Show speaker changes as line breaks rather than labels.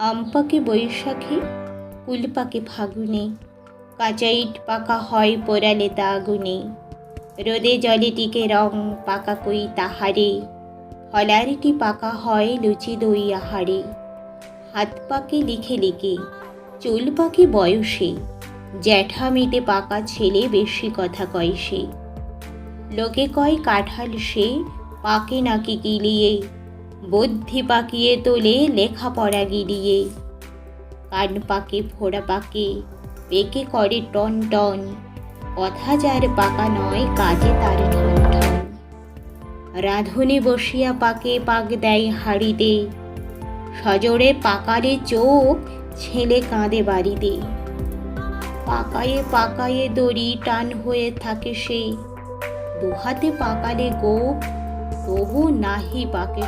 আম পাকে বৈশাখে কুল পাকে ফাগুনে কাঁচা ইট পাকা হয় পোড়ালে তা আগুনে রোদে জলে টিকে রং পাকা কই তাহারে, ফলারিটি পাকা হয় লুচি দই আহারে। হাত পাকে লিখে লিখে, চুল পাকে বয়সে, জ্যাঠা মেটে পাকা ছেলে বেশি কথা কয় সে। লোকে কয় কাঁঠাল সে, পাকে নাকি গিলিয়ে বুদ্ধি পাকিয়ে তোলে লেখাপড়া গিরিয়ে। কান পাকে, ফোড়া পাকে পেকে করে টন টন। কথা যার পাকা নয়, কাজে তার ঠন ঠন। রাঁধুনি বসিয়া পাকে পাক দেয় হাড়িতে। সজোরে পাকারে চোখ, ছেলে কাঁদে বাড়িতে। পাকায়ে পাকায়ে দড়ি টান হয়ে থাকে সে। দুহাতে পাকালে গোপ तो ना ही बाकी